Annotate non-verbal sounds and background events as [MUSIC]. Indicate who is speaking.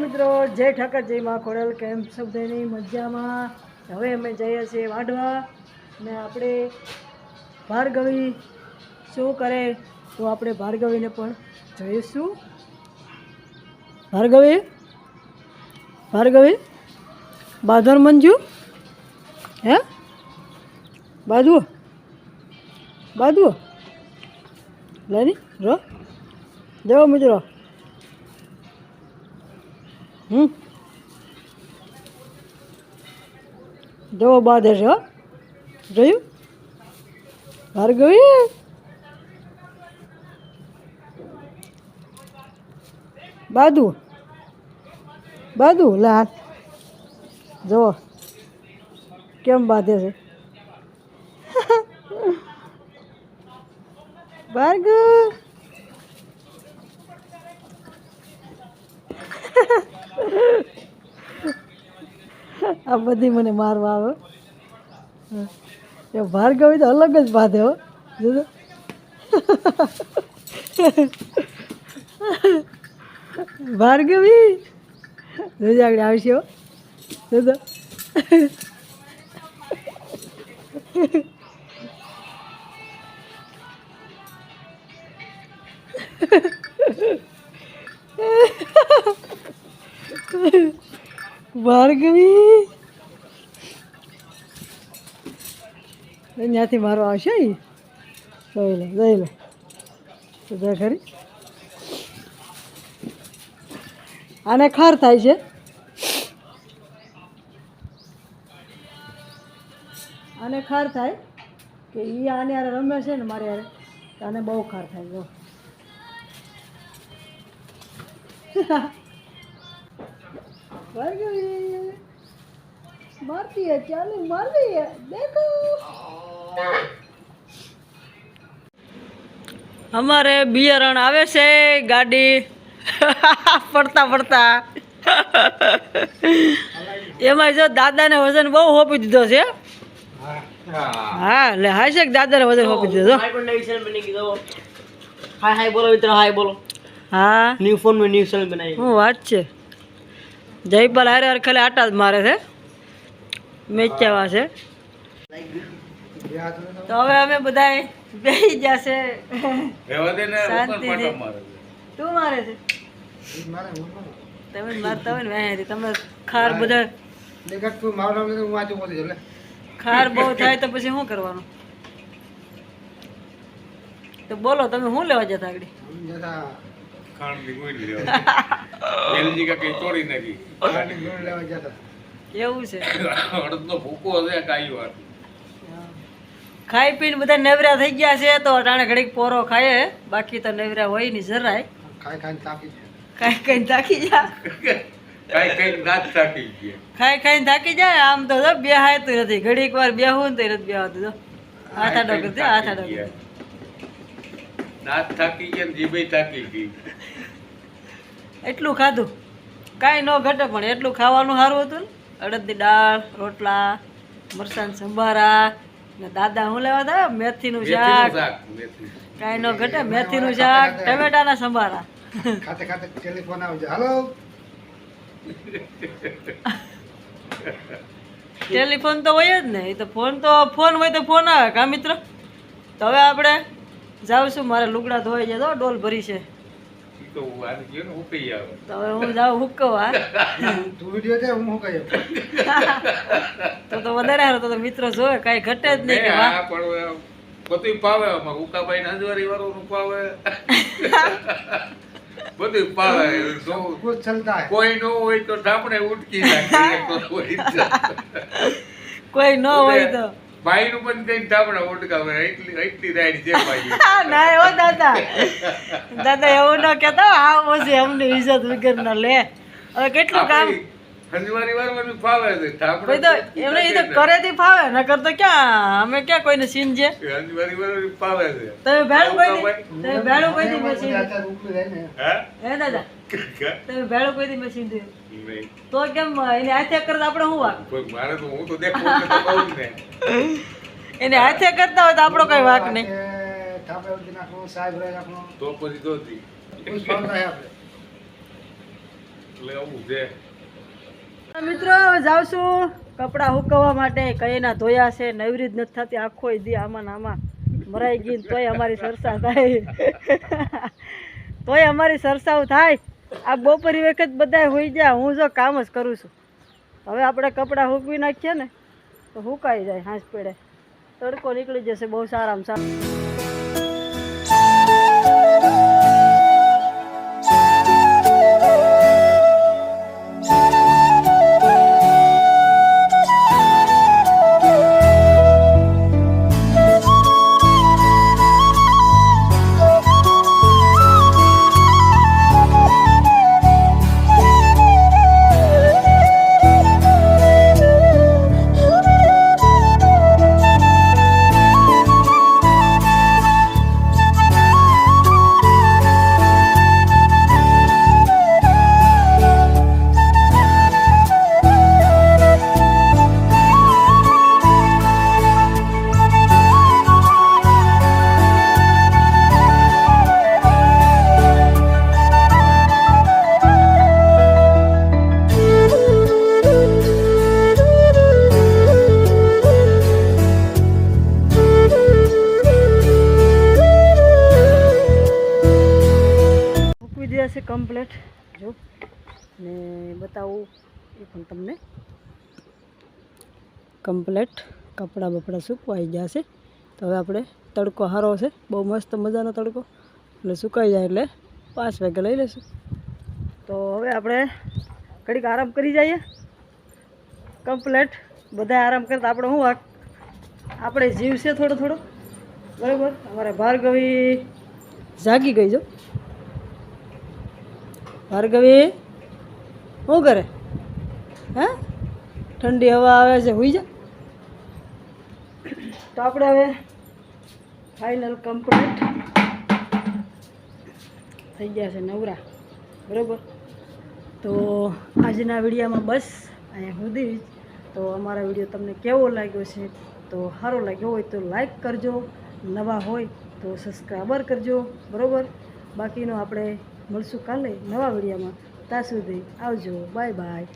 Speaker 1: મિત્રો, જય ઠાકર, જય માં ખોડલ. છો મજામાં? હવે અમે જઈએ છીએ વાઢવા ને આપણે ભાર્ગવી શું કરે તો આપણે ભાર્ગવીને પણ જોઈશું. ભાર્ગવી? ભાર્ગવી? બાધર મંજુ? હે? બાજુ બાજુ લેની રો. દેવો, મિત્રો. જવો બાંધે છે હો જોયું ભાર્ગવી બાદુ બાદુ લે હાથ જુઓ કેમ બાંધે છે ભાર્ગવ આ બધી મને મારવા આવે. એ ભાર્ગવી તો અલગ જ બાંધે હો. જોજો. ભાર્ગવી, જોજો આગળ આવશે હો. જોજો. ભાર્ગવી ત્યાંથી મારો આવશે એ? લે, જોઈ લે. બધા ખરી આને ખાર થાય છે. આને ખાર થાય કે એ આને યારે રમે છે ને મારે યારે આને બહુ ખાર થાય, જો. [LAUGHS] મારતી ચાલુ મારી દેખો. અમારે બિયારણ આવે છે ગાડી. પડતા પડતા એમાં જો દાદાને વજન બહુ હોપી દીધો છે. હા એટલે હા છે દાદાને વજન હોપી દીધો
Speaker 2: હાય હાય બોલો હાય બોલો.
Speaker 1: હા.
Speaker 2: ન્યુ ફોન મેં ન્યુ સેલ
Speaker 1: હું વાત છે. જયપાલ હારે હારે ખાલી આટા જ મારે છે. મેચાવા છે. તો હવે અમે બધા બેસી જશે. શાંતિથી. તું મારે છે? તમે મારતા હોય ને વેહેથી તમે ખાર બધા ખાર બહુ થાય તો પછી શું કરવાનું? તો બોલો તમે શું લેવા જતા આગળ? એવું છે.
Speaker 3: અડધનો ભૂકો હશે કાઈ વાર
Speaker 1: ખાઈ પીને બધા નવરા થઈ ગયા છે તો અટાણે ઘડીક પોરો ખાય બાકી તો નવરા હોય નહીં જરાય. ખાઈ ખાઈને થાકી જા
Speaker 3: ખાઈ દાંત થાકી ગયા?
Speaker 1: ખાઈ ખાઈને થાકી જાય? આમ તો બે હાયતું નથી. ઘડીક વાર બેહું ને તો નથી બેહાતું જો. હાથા ડોકર દે હાથા ડોકર
Speaker 3: દાંત થાકી ગયા જીભે થાકી ગઈ.
Speaker 1: એટલું ખાધું? કાંઈ ન ઘટે પણ એટલું ખાવાનું સારું હતું ને? અડદની દાળ રોટલા મરસાન સંભારા ને દાદા શું લેવા દા? મેથીનું
Speaker 3: મેથીનું
Speaker 1: શાક. કાંઈ ન ઘટે મેથીનું શાક ટમેટાના સંભારા.
Speaker 4: ખાતે ખાતે ટેલિફોન આવજે. હાલો.
Speaker 1: ટેલિફોન તો હોય જ ને એ તો ફોન તો ફોન હોય તો ફોન આવે કા મિત્ર? તો હવે આપણે જાઉં મારે લુગડા ધોઈ જાય તો ડોલ ભરી છે
Speaker 3: હુક્કવું આ ગયો ને હુકાઈ આવે.
Speaker 1: તો હવે હું જાઉં હુક્કવા [LAUGHS]
Speaker 4: તું વિડિયો જાય હું હુકાઈ [LAUGHS]
Speaker 1: તો તો વધારે હારો તો મિત્રો જોવે કાંઈ ઘટે જ નહીં
Speaker 3: હા પણ બધું પાવે આમાં હુકાભાઈ ને અંજવારી વાળો નું પાવે [LAUGHS] બધું પાવે જો કોઈ નો હોય તો ઢાપણે ઉટકી નાખે
Speaker 1: કોઈ ન હોય તો.
Speaker 3: ભાઈ નું પણ કઈ ઢાપણે ઉટકાવે એટલી એટલી રાઈડ છે ભાઈ. [LAUGHS]
Speaker 1: ના એવો દાદા. દાદા એવું ન કહેતા આ પછી અમને ઇજ્જત વગર ન લે. હવે કેટલું કામ શનિવારી વારવાનું ક્યાં? અમે ક્યાં કોઈ તમે ભેળું એને હાથે કરતા આપણે શું વાક?
Speaker 3: મારે તો હું તો
Speaker 1: એને હાથે કરતા હોય તો આપણો કઈ વાક નહીં.
Speaker 4: થાપે ઉડી
Speaker 3: એટલે આવું છે.
Speaker 1: મિત્રો જાઉં છું. કપડાં હુકવવા માટે. કઈના ધોયા છે, નવરી જ નથી થતી. આખો દી આમાં આમાં મરાઈ ગઈ તોય અમારી સરસા થાય. [LAUGHS] તોય અમારી સરસાવ થાય. આ બપોરી વખત બધા હોઈ જાય હું જો કામ જ કરું છું. હવે આપણે કપડાં હુકવી નાખીએ ને, તો હુકાઈ જાય, હાંસ પેડે. તડકો નીકળી જશે, બહુ સારામાં સારું. છે કમ્પ્લેટ જો, ને બતાવું એ પણ તમને. કમ્પ્લેટ કપડાં બપડા સુકવાઈ ગયા છે. તો હવે આપણે તડકો સારો છે. બહુ મસ્ત મજાનો તડકો. એટલે સુકાઈ જાય એટલે પાંચ વાગે લઈ લઈશું તો હવે આપણે ઘડીક આરામ કરી જઈએ. કમ્પ્લેટ બધા આરામ કરતા આપણે શું વાક આપણે જીવશે થોડો થોડો. બરાબર? અમારે ભાર્ગવી જાગી ગઈ જો. ભાર્ગવી શું કરે હે? ઠંડી હવા આવે છે, હોઈ જા. તો આપણે હવે ફાઇનલ કમ્પ્લીટ થઈ ગયા છે નવરા, બરાબર? તો આજના વિડીયામાં બસ, અહીંયા સુધી તો અમારા વીડિયો તમને કેવો લાગ્યો છે, તો સારો લાગ્યો હોય તો લાઈક કરજો. નવા હોય તો સબસ્ક્રાઈબર કરજો, બરાબર? બાકીનો આપણે મળશું કાલે નવા વિડીયોમાં. ત્યાં સુધી આવજો. Bye bye.